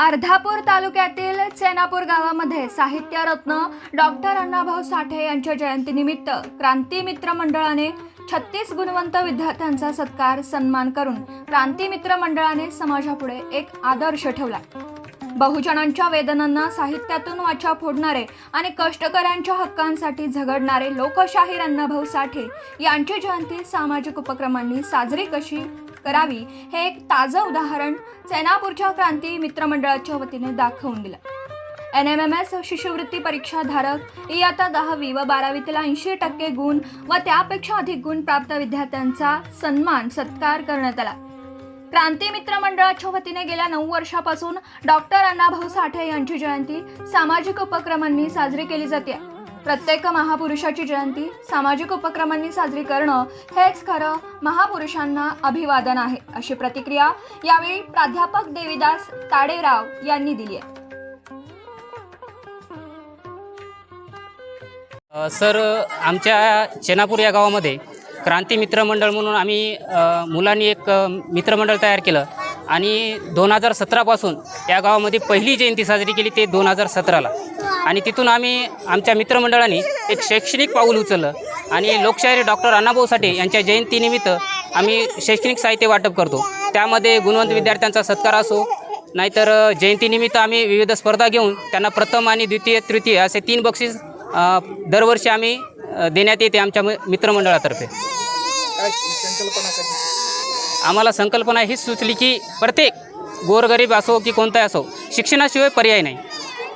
अर्धापूर तालुक्यातील चेनापूर गावामध्ये साहित्य रत्न डॉक्टर अण्णाभाऊ साठे यांच्या जयंतीनिमित्त क्रांती मित्र मंडळाने छत्तीस गुणवंत विद्यार्थ्यांचा सत्कार सन्मान करून क्रांती मित्र मंडळाने समाजापुढे एक आदर्श ठेवला. बहुजनांच्या वेदनांना साहित्यातून वाचा फोडणारे आणि कष्टकऱ्यांच्या हक्कांसाठी झगडणारे लोकशाहीर अण्णाभाऊ साठे यांची जयंती सामाजिक उपक्रमांनी साजरी कशी करावी हे एक ताजं उदाहरण सेनापूरच्या क्रांती मित्रमंडळाच्या वतीने दाखवून दिलं. एन एम एम एस शिष्यवृत्ती परीक्षाधारक इयत्ता दहावी व बारावीतील ऐंशी टक्के गुण व त्यापेक्षा अधिक गुण प्राप्त विद्यार्थ्यांचा सन्मान सत्कार करण्यात आला. क्रांती मित्र मंडळाच्या वतीने गेल्या नऊ वर्षापासून डॉक्टर अण्णाभाऊ साठे यांची जयंती सामाजिक उपक्रमांनी साजरी केली जाते. प्रत्येक महापुरुषाची जयंती सामाजिक उपक्रमांनी साजरी करणं हेच खरं महापुरुषांना अभिवादन आहे अशी प्रतिक्रिया यावेळी प्राध्यापक देवीदास ताडेराव यांनी दिली आहे. सर आमच्या चेनापूर या गावामध्ये क्रांती मित्र मंडळ म्हणून आम्ही मुलांनी एक मित्रमंडळ तयार केलं. आणि दोन हजार सतरापासून या गावामध्ये पहिली जयंती साजरी केली ते दोन हजार सतराला. आणि तिथून आम्ही आमच्या मित्रमंडळाने एक शैक्षणिक पाऊल उचललं आणि लोकशाहीर डॉक्टर अण्णाभाऊ साठे यांच्या जयंतीनिमित्त आम्ही शैक्षणिक साहित्य वाटप करतो. त्यामध्ये गुणवंत विद्यार्थ्यांचा सत्कार असो नाहीतर जयंतीनिमित्त आम्ही विविध स्पर्धा घेऊन त्यांना प्रथम आणि द्वितीय तृतीय असे तीन बक्षीस दरवर्षी आम्ही देण्यात येते आमच्या मित्रमंडळातर्फे. संकल्पना आम्हाला संकल्पना हीच सुचली की प्रत्येक गोरगरीब असो की कोणताही असो शिक्षणाशिवाय पर्याय नाही.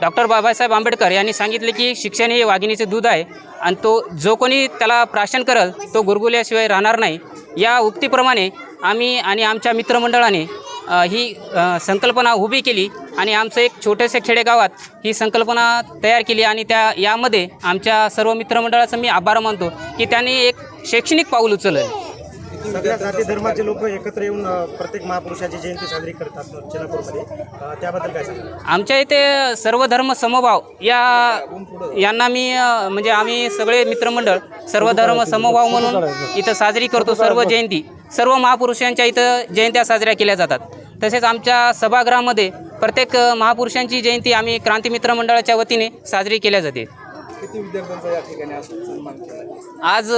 डॉक्टर बाबासाहेब आंबेडकर यांनी सांगितले की शिक्षण हे वाघिणीचे दूध आहे आणि तो जो कोणी त्याला प्राशन करल तो गुरगुल्याशिवाय राहणार नाही. या उक्तीप्रमाणे आम्ही आणि आमच्या मित्रमंडळाने ही संकल्पना उभी केली आणि आमचं एक छोट्याशा खेडेगावात ही संकल्पना तयार केली आणि त्या यामध्ये आमच्या सर्व मित्रमंडळाचं मी आभार मानतो की त्यांनी एक शैक्षणिक पाऊल उचललं. सगळ्या जाती धर्माचे लोक एकत्र येऊन प्रत्येक महापुरुषाची जयंती साजरी करतात चेनापूरमध्ये अ, त्याबद्दल काय सांगा आमच्या इथे सर्व धर्म समभाव या यांना मी म्हणजे आम्ही सगळे मित्रमंडळ सर्व धर्म समभाव म्हणून इथं साजरी करतो सर्व जयंती. सर्व महापुरुषांच्या इथं जयंत्या साजऱ्या केल्या जातात. तसेच आमच्या सभागृहामध्ये प्रत्येक महापुरुषांची जयंती आम्ही क्रांती मित्र मंडळाच्या वतीने साजरी केल्या जाते. आज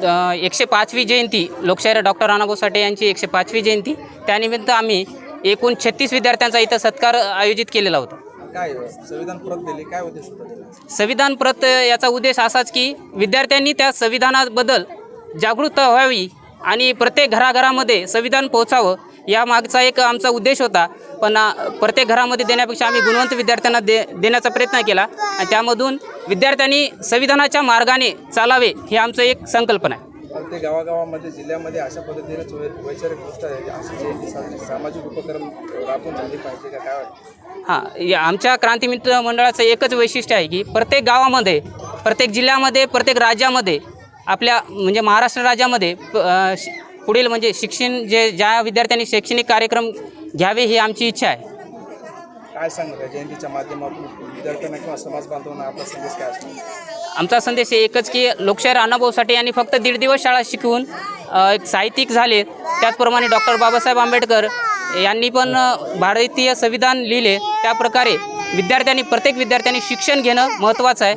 एकशे पाचवी जयंती लोकशाहीर डॉक्टर राणाभाऊ साठे यांची एकशे पाचवी जयंती. त्यानिमित्त आम्ही एकूण छत्तीस विद्यार्थ्यांचा इथं सत्कार आयोजित केलेला होता. काय संविधान परत दिले? काय उद्देश होता संविधान प्रत याचा उद्देश असाच की विद्यार्थ्यांनी त्या संविधानाबद्दल जागृत व्हावी आणि प्रत्येक घराघरामध्ये संविधान पोहोचावं या मागचा एक आमचा उद्देश होता. पण प्रत्येक घरामध्ये देण्यापेक्षा आम्ही गुणवंत विद्यार्थ्यांना दे देण्याचा प्रयत्न केला. आणि त्यामधून विद्यार्थ्यांनी संविधानाच्या मार्गाने चालावे ही आमचं एक संकल्पना आहे. प्रत्येक गावागावामध्ये जिल्ह्यामध्ये अशा पद्धतीनेच वै- वैचारिक गोष्ट आहे सामाजिक उपक्रम राबून झाली पाहिजे का? काय हां या आमच्या क्रांती मित्र मंडळाचं एकच वैशिष्ट्य आहे की प्रत्येक गावामध्ये प्रत्येक जिल्ह्यामध्ये प्रत्येक राज्यामध्ये आपल्या म्हणजे महाराष्ट्र राज्यामध्ये पुढील म्हणजे शिक्षण जे ज्या विद्यार्थ्यांनी शैक्षणिक कार्यक्रम घ्यावे ही आमची इच्छा आहे. काय सांगता जयंतीच्या माध्यमातून विद्यार्थ्यांना किंवा समाज बांधवांना आपला संदेश काय असणार? आमचा संदेश हे एकच की लोकशाहीर अण्णाभाऊ साठे यांनी फक्त दीड दिवस शाळा शिकवून एक साहित्यिक झाले. त्याचप्रमाणे डॉक्टर बाबासाहेब आंबेडकर यांनी पण भारतीय संविधान लिहिले. त्याप्रकारे विद्यार्थ्यांनी प्रत्येक विद्यार्थ्यांनी शिक्षण घेणं महत्त्वाचं आहे.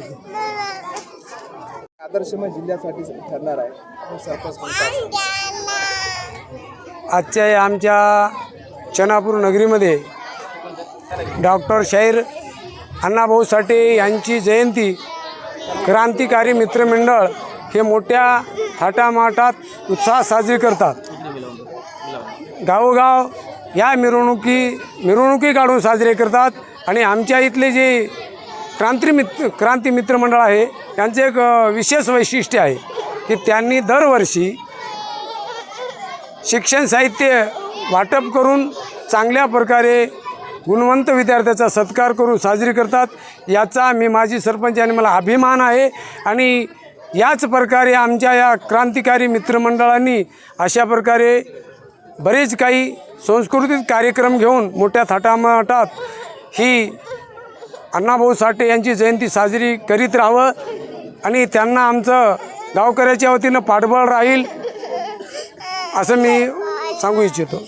आदर्शमय जिल्ह्यासाठी ठरणार आहे. सरपंच आजच्या या आमच्या चनापूर नगरीमध्ये डॉक्टर शाहीर अण्णाभाऊ साठे यांची जयंती क्रांतिकारी मित्रमंडळ हे मोठ्या थाटामाटात उत्साहात साजरी करतात. गावोगाव या मिरवणुकी मिरवणुकी काढून साजरे करतात आणि आमच्या इथले जे क्रांती मित्र क्रांती मित्रमंडळ आहे. त्यांचे एक विशेष वैशिष्ट्य आहे की त्यांनी दरवर्षी शिक्षण साहित्य वाटप करून चांगल्या प्रकारे गुणवंत विद्यार्थ्याचा सत्कार करून साजरी करतात. याचा मी माजी सरपंच आणि मला अभिमान आहे. आणि याच प्रकारे आमच्या या क्रांतिकारी मित्रमंडळांनी अशा प्रकारे बरेच काही सांस्कृतिक कार्यक्रम घेऊन मोठ्या थाटामाटात ही अण्णाभाऊ साठे यांची जयंती साजरी करीत राहावं आणि त्यांना आमचं गावकऱ्याच्या वतीनं पाठबळ राहील असं मी सांगू इच्छितो.